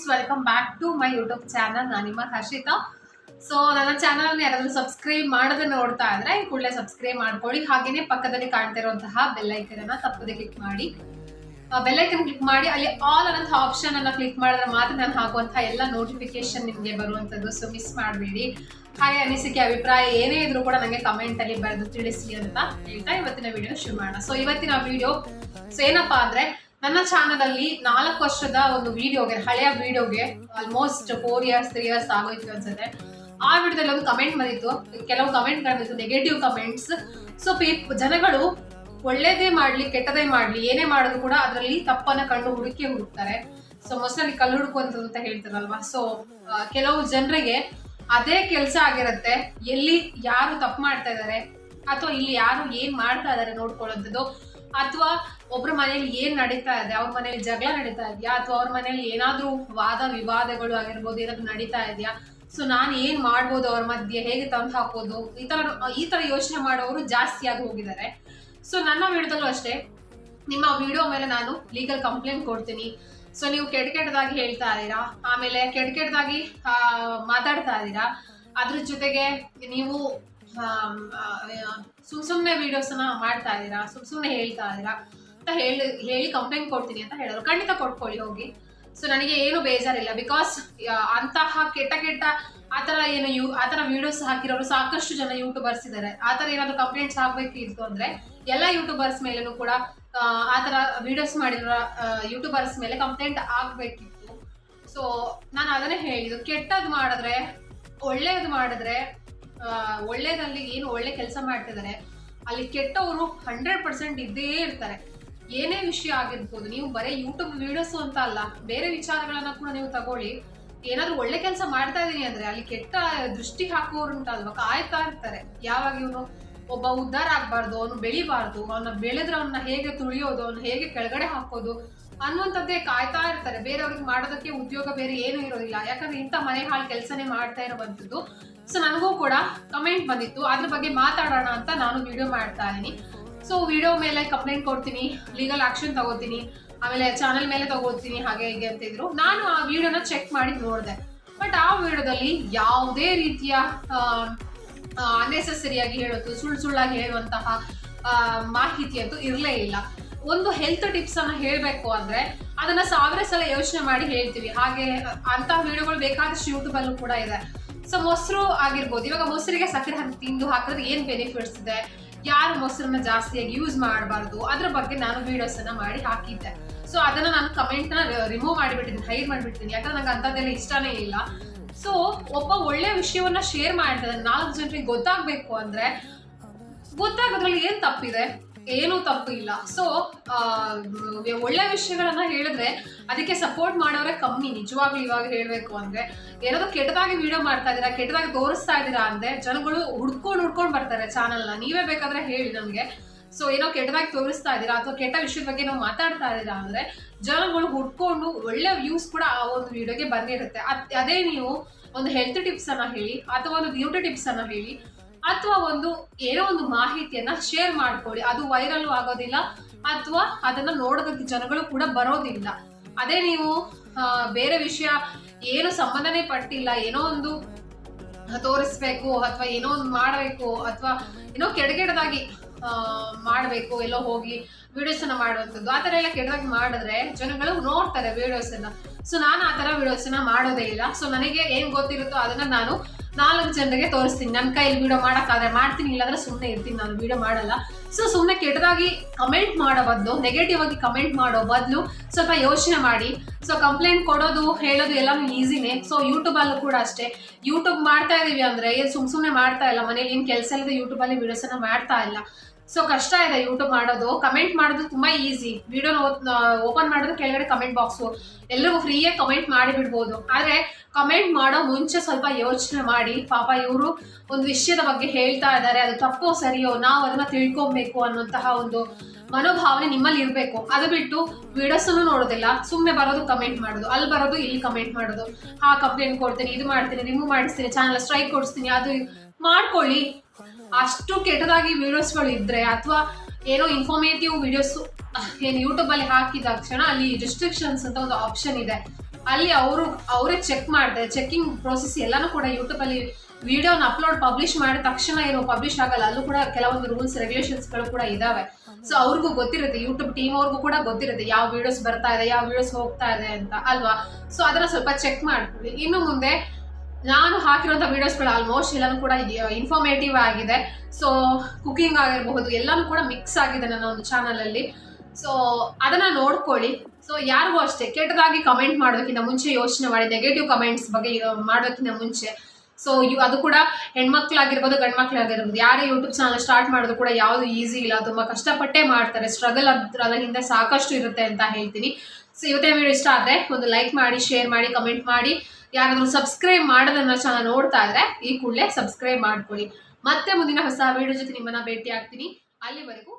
Friends welcome back to my YouTube channel ನಾನು ನಿಮ್ಮ Harshita so ನನ್ನ ಚಾನಲ್ ಯಾರಾದರೂ ಸಬ್ಸ್ಕ್ರೈಬ್ ಮಾಡದೆ ನೋಡ್ತಾ ಇದ್ರೆ ಈ ಕೂಡಲೇ ಸಬ್ಸ್ಕ್ರೈಬ್ ಮಾಡ್ಕೊಳ್ಳಿ. ಹಾಗೇನೆ ಪಕ್ಕದಲ್ಲಿ ಕಾಣ್ತಿರುವಂತಹ ಬೆಲ್ಲೈಕನ್ ಅನ್ನ ತಪ್ಪದೆ ಕ್ಲಿಕ್ ಮಾಡಿ. ಬೆಲ್ಲೈಕನ್ ಕ್ಲಿಕ್ ಮಾಡಿ, ಅಲ್ಲಿ ಆಲ್ ಅನ್ನೋಂಥ ಆಪ್ಷನ್ ಅನ್ನ ಕ್ಲಿಕ್ ಮಾಡಿದ್ರೆ ಮಾತ್ರ ನಾನು ಹಾಕುವಂತಹ ಎಲ್ಲ ನೋಟಿಫಿಕೇಶನ್ ನಿಮಗೆ ಬರುವಂಥದ್ದು. ಸೊ ಮಿಸ್ ಮಾಡಬೇಡಿ. ಹಾಗೆ ಅನಿಸಿಕೆ, ಅಭಿಪ್ರಾಯ ಏನೇ ಇದ್ರೂ ಕೂಡ ನನಗೆ ಕಮೆಂಟ್ ಅಲ್ಲಿ ಬರೆದು ತಿಳಿಸಿ ಅಂತ ಹೇಳ್ತಾ ಇವತ್ತಿನ ವಿಡಿಯೋ ಶುರು ಮಾಡೋಣ. ಸೊ ಇವತ್ತಿನ ವಿಡಿಯೋ ಸೊ ಏನಪ್ಪಾ ಅಂದ್ರೆ ನನ್ನ ಚಾನಲ್ ಅಲ್ಲಿ ನಾಲ್ಕು ವರ್ಷದ ಒಂದು ವಿಡಿಯೋಗೆ, ಹಳೆಯ ವಿಡಿಯೋಗೆ almost four years three years ಆಗೋಯ್ತು ಅನ್ಸುತ್ತೆ. ಆ ವಿಡಿಯೋದಲ್ಲಿ ಒಂದು ಕಮೆಂಟ್ ಬಂದಿತ್ತು. ಕೆಲವು ಕಮೆಂಟ್ ಬಂದಿತ್ತು ನೆಗೆಟಿವ್ ಕಮೆಂಟ್ಸ್ ಸೊ ಪೀಪ್ ಜನಗಳು ಒಳ್ಳೇದೇ ಮಾಡ್ಲಿ, ಕೆಟ್ಟದೇ ಮಾಡ್ಲಿ, ಏನೇ ಮಾಡೋದು ಕೂಡ ಅದರಲ್ಲಿ ತಪ್ಪನ್ನ ಕಂಡು ಹುಡುಕಿ ಹುಡುಕ್ತಾರೆ. ಸೊ ಮೊಸರಲ್ಲಿ ಕಲ್ಲು ಹುಡುಕುವಂಥದ್ದು ಅಂತ ಹೇಳ್ತಾರಲ್ವಾ? ಸೊ ಕೆಲವು ಜನರಿಗೆ ಅದೇ ಕೆಲಸ ಆಗಿರುತ್ತೆ. ಎಲ್ಲಿ ಯಾರು ತಪ್ಪು ಮಾಡ್ತಾ ಇದ್ದಾರೆ ಅಥವಾ ಇಲ್ಲಿ ಯಾರು ಏನ್ ಮಾಡ್ತಾ ಇದ್ದಾರೆ ನೋಡ್ಕೊಳ್ಳೋಂಥದ್ದು ಅಥವಾ ಒಬ್ಬರ ಮನೇಲಿ ಏನ್ ನಡೀತಾ ಇದೆ, ಅವ್ರ ಮನೇಲಿ ಜಗಳ ನಡೀತಾ ಇದೆಯಾ, ಅಥವಾ ಅವ್ರ ಮನೇಲಿ ಏನಾದರೂ ವಾದ ವಿವಾದಗಳು ಆಗಿರ್ಬೋದು, ಏನಾದ್ರು ನಡೀತಾ ಇದೆಯಾ? ಸೊ ನಾನು ಏನ್ ಮಾಡ್ಬೋದು ಅವ್ರ ಮಧ್ಯೆ, ಹೇಗೆ ತಂದು ಹಾಕೋದು ಈ ತರ ಈ ತರ ಯೋಚನೆ ಮಾಡೋರು ಜಾಸ್ತಿಯಾಗಿ ಹೋಗಿದ್ದಾರೆ. ಸೊ ನನ್ನ ವಿಡಿಯೋದಲ್ಲೂ ಅಷ್ಟೇ, ನಿಮ್ಮ ವಿಡಿಯೋ ಮೇಲೆ ನಾನು ಲೀಗಲ್ ಕಂಪ್ಲೇಂಟ್ ಕೊಡ್ತೀನಿ. ಸೊ ನೀವು ಕೆಟ್ಟ ಕೆಟ್ಟದಾಗಿ ಹೇಳ್ತಾ ಇದ್ದೀರಾ, ಆಮೇಲೆ ಕೆಟ್ಟ ಕೆಟ್ಟದಾಗಿ ಮಾತಾಡ್ತಾ ಇದ್ದೀರಾ, ಅದ್ರ ಜೊತೆಗೆ ನೀವು ಸುಮ್ ಸುಮ್ನೆ ವಿಡಿಯೋಸ್ನ ಮಾಡ್ತಾ ಇದ್ದೀರಾ? ಸುಮ್ ಸುಮ್ನೆ ಹೇಳ್ತಾ ಇದ್ದೀರಾ? ಅಂತ ಹೇಳಿ ಹೇಳಿ ಕಂಪ್ಲೇಂಟ್ ಕೊಡ್ತೀನಿ ಅಂತ ಹೇಳೋರು ಖಂಡಿತ ಕೊಟ್ಕೊಳ್ಳಿ ಹೋಗಿ. ಸೊ ನನಗೆ ಏನು ಬೇಜಾರಿಲ್ಲ. ಬಿಕಾಸ್ ಅಂತಹ ಕೆಟ್ಟ ಕೆಟ್ಟ ಆ ಥರ ಏನು ಯು ಆ ಥರ ವಿಡಿಯೋಸ್ ಹಾಕಿರೋರು ಸಾಕಷ್ಟು ಜನ ಯೂಟ್ಯೂಬರ್ಸ್ ಇದ್ದಾರೆ ಆ ಥರ ಏನಾದರೂ ಕಂಪ್ಲೇಂಟ್ಸ್ ಇತ್ತು ಅಂದ್ರೆ ಎಲ್ಲ ಯೂಟ್ಯೂಬರ್ಸ್ ಮೇಲೂ ಕೂಡ ಆ, ಥರ ವಿಡಿಯೋಸ್ ಮಾಡಿರೋ ಯೂಟ್ಯೂಬರ್ಸ್ ಮೇಲೆ ಕಂಪ್ಲೇಂಟ್ ಆಗಬೇಕಿತ್ತು. ಸೊ ನಾನು ಅದನ್ನೇ ಹೇಳಿದ್ದು. ಕೆಟ್ಟದ್ದು ಮಾಡಿದ್ರೆ ಒಳ್ಳೇದು ಮಾಡಿದ್ರೆ ಒಳ್ಳೇದಲ್ಲಿ ಏನು ಒಳ್ಳೆ ಕೆಲಸ ಮಾಡ್ತಿದ್ದಾರೆ ಅಲ್ಲಿ ಕೆಟ್ಟವರು ಹಂಡ್ರೆಡ್ ಪರ್ಸೆಂಟ್ ಇದ್ದೇ ಇರ್ತಾರೆ. ಏನೇ ವಿಷಯ ಆಗಿರ್ಬೋದು, ನೀವು ಬರೀ ಯೂಟ್ಯೂಬ್ ವಿಡಿಯೋಸ್ ಅಂತ ಅಲ್ಲ, ಬೇರೆ ವಿಚಾರಗಳನ್ನ ಕೂಡ ನೀವು ತಗೊಳ್ಳಿ. ಏನಾದ್ರು ಒಳ್ಳೆ ಕೆಲಸ ಮಾಡ್ತಾ ಇದೀನಿ ಅಂದ್ರೆ, ಅಲ್ಲಿ ಕೆಟ್ಟ ದೃಷ್ಟಿ ಹಾಕುವವರು ಉಂಟಲ್ವಾ ಕಾಯ್ತಾ ಇರ್ತಾರೆ. ಯಾವಾಗ ಇವನು ಒಬ್ಬ ಉದ್ಧಾರ ಆಗ್ಬಾರ್ದು, ಅವನು ಬೆಳಿಬಾರ್ದು, ಅವನ ಬೆಳೆದ್ರೆ ಅವನ್ನ ಹೇಗೆ ತುಳಿಯೋದು ಅವನ್ನ ಹೇಗೆ ಕೆಳಗಡೆ ಹಾಕೋದು ಅನ್ನುವಂಥದ್ದೇ ಕಾಯ್ತಾ ಇರ್ತಾರೆ. ಬೇರೆಯವ್ರಿಗೆ ಮಾಡೋದಕ್ಕೆ ಉದ್ಯೋಗ ಬೇರೆ ಏನೂ ಇರೋದಿಲ್ಲ. ಯಾಕಂದ್ರೆ ಇಂಥ ಮನೆ ಹಾಳು ಕೆಲಸನೇ ಮಾಡ್ತಾ ಇರುವಂಥದ್ದು ಸೊ ನನಗೂ ಕೂಡ ಕಮೆಂಟ್ ಬಂದಿತ್ತು. ಅದ್ರ ಬಗ್ಗೆ ಮಾತಾಡೋಣ ಅಂತ ನಾನು ವಿಡಿಯೋ ಮಾಡ್ತಾ ಇದ್ದೀನಿ. ಸೊ ವಿಡಿಯೋ ಮೇಲೆ ಕಂಪ್ಲೇಂಟ್ ಕೊಡ್ತೀನಿ ಲೀಗಲ್ ಆಕ್ಷನ್ ತಗೋತೀನಿ, ಆಮೇಲೆ ಚಾನೆಲ್ ಮೇಲೆ ತಗೋತೀನಿ, ಹಾಗೆ ಹೀಗೆ ಅಂತ ಇದ್ರು. ನಾನು ಆ ವಿಡಿಯೋನ ಚೆಕ್ ಮಾಡಿ ನೋಡಿದೆ. ಬಟ್ ಆ ವಿಡಿಯೋದಲ್ಲಿ ಯಾವುದೇ ರೀತಿಯ ಅನ್ನೆಸೆಸರಿಯಾಗಿ ಹೇಳೋದು, ಸುಳ್ಳು ಸುಳ್ಳಾಗಿ ಹೇಳುವಂತಹ ಮಾಹಿತಿ ಅಂತೂ ಇರಲೇ ಇಲ್ಲ. ಒಂದು ಹೆಲ್ತ್ ಟಿಪ್ಸ್ ಅನ್ನ ಹೇಳಬೇಕು ಅಂದ್ರೆ ಅದನ್ನ ಸಾವಿರ ಸಲ ಯೋಚನೆ ಮಾಡಿ ಹೇಳ್ತೀವಿ. ಹಾಗೆ ಅಂತ ವಿಡಿಯೋಗಳು ಬೇಕಾದಷ್ಟು ಯೂಟ್ಯೂಬ್ ಅಲ್ಲೂ ಕೂಡ ಇದೆ. ಸೊ ಮೊಸರು ಆಗಿರ್ಬೋದು, ಇವಾಗ ಮೊಸರಿಗೆ ಸಕ್ಕರೆ ಹಾಕಿ ತಿಂದು ಹಾಕಿದ್ರೆ ಏನ್ ಬೆನಿಫಿಟ್ಸ್ ಇದೆ? ಯಾರು ಮೊಸರನ್ನ ಜಾಸ್ತಿಯಾಗಿ ಯೂಸ್ ಮಾಡಬಾರ್ದು? ಅದ್ರ ಬಗ್ಗೆ ನಾನು ವಿಡಿಯೋಸ್ ಅನ್ನ ಮಾಡಿ ಹಾಕಿದ್ದೆ. ಸೊ ಅದನ್ನ ನಾನು ಕಮೆಂಟ್ನ ರಿಮೂವ್ ಮಾಡಿಬಿಟ್ಟಿದ್ದೀನಿ ಹೈರ್ ಮಾಡಿಬಿಡ್ತೀನಿ ಯಾಕಂದ್ರೆ ನಂಗೆ ಅಂಥದ್ದೆಲ್ಲ ಇಷ್ಟನೇ ಇಲ್ಲ. ಸೊ ಒಬ್ಬ ಒಳ್ಳೆ ವಿಷಯವನ್ನ ಶೇರ್ ಮಾಡ್ತಾರೆ ನಾಲ್ಕು ಜನರಿಗೆ ಗೊತ್ತಾಗ್ಬೇಕು ಅಂದ್ರೆ ಗೊತ್ತಾಗೋದ್ರಲ್ಲಿ ಏನ್ ತಪ್ಪಿದೆ? ಏನೂ ತಪ್ಪು ಇಲ್ಲ. ಸೊ ಒಳ್ಳೆ ವಿಷಯಗಳನ್ನ ಹೇಳಿದ್ರೆ ಅದಕ್ಕೆ ಸಪೋರ್ಟ್ ಮಾಡೋರೆ ಕಮ್ಮಿ, ನಿಜವಾಗ್ಲೂ ಇವಾಗ ಹೇಳಬೇಕು ಅಂದ್ರೆ. ಏನಾದ್ರೂ ಕೆಟ್ಟದಾಗಿ ವಿಡಿಯೋ ಮಾಡ್ತಾ ಇದೀರಾ ಕೆಟ್ಟದಾಗಿ ತೋರಿಸ್ತಾ ಇದೀರಾ ಅಂದ್ರೆ ಜನಗಳು ಹುಡ್ಕೊಂಡು ಹುಡ್ಕೊಂಡು ಬರ್ತಾರೆ ಚಾನಲ್ನ ನೀವೇ ಬೇಕಾದ್ರೆ ಹೇಳಿ ನಮ್ಗೆ. ಸೊ ಏನೋ ಕೆಟ್ಟದಾಗಿ ತೋರಿಸ್ತಾ ಇದ್ದೀರಾ ಅಥವಾ ಕೆಟ್ಟ ವಿಷಯದ ಬಗ್ಗೆ ನಾವು ಮಾತಾಡ್ತಾ ಇದ್ದೀರಾ ಅಂದ್ರೆ ಜನಗಳು ಹುಡ್ಕೊಂಡು ಒಳ್ಳೆ ವ್ಯೂಸ್ ಕೂಡ ಆ ಒಂದು ವಿಡಿಯೋಗೆ ಬಂದಿರುತ್ತೆ. ಅದ್- ಅದೇ ನೀವು ಒಂದು ಹೆಲ್ತ್ ಟಿಪ್ಸ್ ಅನ್ನ ಹೇಳಿ ಅಥವಾ ಒಂದು ಬ್ಯೂಟಿ ಟಿಪ್ಸ್ ಅನ್ನ ಹೇಳಿ ಅಥವಾ ಒಂದು ಏನೋ ಒಂದು ಮಾಹಿತಿಯನ್ನ ಶೇರ್ ಮಾಡ್ಕೊಳ್ಳಿ. ಅದು ವೈರಲ್ ಆಗೋದಿಲ್ಲ ಅಥವಾ ಅದನ್ನ ನೋಡೋದಕ್ಕೆ ಜನಗಳು ಕೂಡ ಬರೋದಿಲ್ಲ. ಅದೇ ನೀವು ಬೇರೆ ವಿಷಯ ಏನು ಸಂಬಂಧನೇ ಪಟ್ಟಿಲ್ಲ, ಏನೋ ಒಂದು ತೋರಿಸ್ಬೇಕು ಅಥವಾ ಏನೋ ಒಂದು ಮಾಡಬೇಕು ಅಥವಾ ಏನೋ ಕೆಡಗೆಡದಾಗಿ ಮಾಡಬೇಕು, ಎಲ್ಲೋ ಹೋಗಿ ವಿಡಿಯೋಸ್ ಅನ್ನ ಮಾಡುವಂಥದ್ದು. ಆ ಥರ ಎಲ್ಲ ಕೆಡದಾಗಿ ಮಾಡಿದ್ರೆ ಜನಗಳು ನೋಡ್ತಾರೆ ವಿಡಿಯೋಸ್ ಅನ್ನ. ಸೊ ನಾನು ಆ ಥರ ಅನ್ನ ಮಾಡೋದೇ ಇಲ್ಲ. ಸೊ ನನಗೆ ಏನ್ ಗೊತ್ತಿರುತ್ತೋ ಅದನ್ನ ನಾನು ನಾಲ್ಕು ಜನರಿಗೆ ತೋರಿಸ್ತೀನಿ. ನನ್ನ ಕೈಯಲ್ಲಿ ವೀಡಿಯೋ ಮಾಡೋಕ್ಕಾದ್ರೆ ಮಾಡ್ತೀನಿ, ಇಲ್ಲಾಂದ್ರೆ ಸುಮ್ಮನೆ ಇರ್ತೀನಿ. ನಾನು ವಿಡಿಯೋ ಮಾಡಲ್ಲ. ಸೊ ಸುಮ್ಮನೆ ಕೆಟ್ಟದಾಗಿ ಕಮೆಂಟ್ ಮಾಡೋ ಬದಲು ನೆಗೆಟಿವ್ ಆಗಿ ಕಮೆಂಟ್ ಮಾಡೋ ಬದಲು ಸ್ವಲ್ಪ ಯೋಚನೆ ಮಾಡಿ. ಸೊ ಕಂಪ್ಲೇಂಟ್ ಕೊಡೋದು, ಹೇಳೋದು ಎಲ್ಲಾನು ಈಸಿನೇ ಸೊ ಯೂಟ್ಯೂಬಲ್ಲೂ ಕೂಡ ಅಷ್ಟೇ. ಯೂಟ್ಯೂಬ್ ಮಾಡ್ತಾ ಇದ್ದೀವಿ ಅಂದರೆ ಏನು ಸುಮ್ಮ ಸುಮ್ಮನೆ ಮಾಡ್ತಾ ಇಲ್ಲ. ಮನೇಲಿ ಏನು ಕೆಲಸ ಇಲ್ಲದೆ ಯೂಟ್ಯೂಬಲ್ಲಿ ವೀಡಿಯೋಸನ್ನು ಮಾಡ್ತಾ ಇಲ್ಲ. ಸೊ ಕಷ್ಟ ಇದೆ ಯೂಟ್ಯೂಬ್ ಮಾಡೋದು. ಕಮೆಂಟ್ ಮಾಡೋದು ತುಂಬಾ ಈಸಿ ವಿಡಿಯೋ ಓಪನ್ ಮಾಡೋದು ಕೆಳಗಡೆ ಕಮೆಂಟ್ ಬಾಕ್ಸು ಎಲ್ಲರೂ ಫ್ರೀಯಾಗಿ ಕಮೆಂಟ್ ಮಾಡಿ ಬಿಡ್ಬೋದು. ಆದರೆ ಕಮೆಂಟ್ ಮಾಡೋ ಮುಂಚೆ ಸ್ವಲ್ಪ ಯೋಚನೆ ಮಾಡಿ. ಪಾಪ ಇವರು ಒಂದು ವಿಷಯದ ಬಗ್ಗೆ ಹೇಳ್ತಾ ಇದ್ದಾರೆ ಅದು ತಪ್ಪೋ, ಸರಿಯೋ? ನಾವು ಅದನ್ನ ತಿಳ್ಕೊಬೇಕು ಅನ್ನುವಂತಹ ಒಂದು ಮನೋಭಾವನೆ ನಿಮ್ಮಲ್ಲಿ ಇರಬೇಕು. ಅದು ಬಿಟ್ಟು ವಿಡಿಯೋಸ್ ಅನ್ನು ನೋಡೋದಿಲ್ಲ. ಸುಮ್ಮನೆ ಬರೋದು ಕಮೆಂಟ್ ಮಾಡೋದು. ಅಲ್ಲಿ ಬರೋದು, ಇಲ್ಲಿ ಕಮೆಂಟ್ ಮಾಡೋದು. ಹಾ ಕಂಪ್ಲೇಂಟ್ ಕೊಡ್ತೀನಿ, ಇದು ಮಾಡ್ತೀನಿ ರಿಮೂವ್ ಮಾಡಿಸ್ತೀನಿ ಚಾನಲ್ ಸ್ಟ್ರೈಕ್ ಕೊಡಿಸ್ತೀನಿ, ಅದು. ಮಾಡ್ಕೊಳ್ಳಿ. ಅಷ್ಟು ಕೆಟ್ಟದಾಗಿ ವಿಡಿಯೋಸ್ಗಳು ಇದ್ರೆ ಅಥವಾ ಏನೋ ಇನ್ಫಾರ್ಮೇಟಿವ್ ವಿಡಿಯೋಸ್ ಏನು ಯೂಟ್ಯೂಬ್ ಅಲ್ಲಿ ಹಾಕಿದ ತಕ್ಷಣ ಅಲ್ಲಿ ರಿಸ್ಟ್ರಿಕ್ಷನ್ಸ್ ಅಂತ ಒಂದು ಆಪ್ಷನ್ ಇದೆ. ಅಲ್ಲಿ ಅವರು, ಅವರೇ ಚೆಕ್ ಮಾಡ್ತಾರೆ. ಚೆಕಿಂಗ್ ಪ್ರೋಸೆಸ್ ಎಲ್ಲಾನು ಕೂಡ ಯೂಟ್ಯೂಬಲ್ಲಿ ವಿಡಿಯೋನ ಅಪ್ಲೋಡ್ ಪಬ್ಲಿಷ್ ಮಾಡಿದ ತಕ್ಷಣ ಏನು ಪಬ್ಲಿಷ್ ಆಗಲ್ಲ. ಅಲ್ಲೂ ಕೂಡ ಕೆಲವೊಂದು ರೂಲ್ಸ್ ರೆಗ್ಯುಲೇಷನ್ಸ್ಗಳು ಕೂಡ ಇದಾವೆ. ಸೊ ಅವ್ರಿಗೂ ಗೊತ್ತಿರುತ್ತೆ. ಯೂಟ್ಯೂಬ್ ಟೀಮ್ ಅವ್ರಿಗೂ ಕೂಡ ಗೊತ್ತಿರುತ್ತೆ ಯಾವ ವಿಡಿಯೋಸ್ ಬರ್ತಾ ಇದೆ, ಯಾವ ವಿಡಿಯೋಸ್ ಹೋಗ್ತಾ ಇದೆ ಅಂತ ಅಲ್ವಾ? ಸೊ ಅದನ್ನ ಸ್ವಲ್ಪ ಚೆಕ್ ಮಾಡ್ಕೊಳ್ಳಿ ಇನ್ನು ಮುಂದೆ ನಾನು ಹಾಕಿರುವಂಥ ವೀಡಿಯೋಸ್ಗಳು ಆಲ್ಮೋಸ್ಟ್ ಎಲ್ಲಾನು ಕೂಡ ಇನ್ಫಾರ್ಮೇಟಿವ್ ಆಗಿದೆ. ಸೊ ಕುಕಿಂಗ್ ಆಗಿರಬಹುದು, ಎಲ್ಲಾನು ಕೂಡ ಮಿಕ್ಸ್ ಆಗಿದೆ ನನ್ನ ಒಂದು ಚಾನಲಲ್ಲಿ ಸೊ ಅದನ್ನ ನೋಡ್ಕೊಳ್ಳಿ. ಸೊ ಯಾರಿಗೂ ಅಷ್ಟೇ, ಕೆಟ್ಟದಾಗಿ ಕಮೆಂಟ್ ಮಾಡೋದಕ್ಕಿಂತ ಮುಂಚೆ ಯೋಚನೆ ಮಾಡಿ ನೆಗೆಟಿವ್ ಕಮೆಂಟ್ಸ್ ಬಗ್ಗೆ ಮಾಡೋದಕ್ಕಿಂತ ಮುಂಚೆ. ಸೊ ಅದು ಕೂಡ ಹೆಣ್ಮಕ್ಳಾಗಿರ್ಬೋದು, ಗಂಡ್ಮಕ್ಳಾಗಿರ್ಬೋದು, ಯಾರೇ ಯೂಟ್ಯೂಬ್ ಚಾನಲ್ ಸ್ಟಾರ್ಟ್ ಮಾಡೋದು ಕೂಡ ಯಾವುದು ಈಸಿ ಇಲ್ಲ, ತುಂಬ ಕಷ್ಟಪಟ್ಟೇ ಮಾಡ್ತಾರೆ. ಸ್ಟ್ರಗಲ್ ಅದರ ಹಿಂದೆ ಸಾಕಷ್ಟು ಇರುತ್ತೆ ಅಂತ ಹೇಳ್ತೀನಿ. ಸೊ ಇವತ್ತಿನ ವಿಡಿಯೋ ಇಷ್ಟ ಆದರೆ ಒಂದು ಲೈಕ್ ಮಾಡಿ ಶೇರ್ ಮಾಡಿ ಕಮೆಂಟ್ ಮಾಡಿ. ಯಾರಾದರೂ ಸಬ್ಸ್ಕ್ರೈಬ್ ಮಾಡೋದನ್ನ ಚಾನಲ್ ನೋಡ್ತಾ ಇದ್ರೆ ಈ ಕೂಡಲೇ ಸಬ್ಸ್ಕ್ರೈಬ್ ಮಾಡ್ಕೊಳ್ಳಿ. ಮತ್ತೆ ಮುಂದಿನ ಹೊಸ ವಿಡಿಯೋ ಜೊತೆ ನಿಮ್ಮನ್ನ ಭೇಟಿ ಆಗ್ತೀನಿ ಅಲ್ಲಿವರೆಗೂ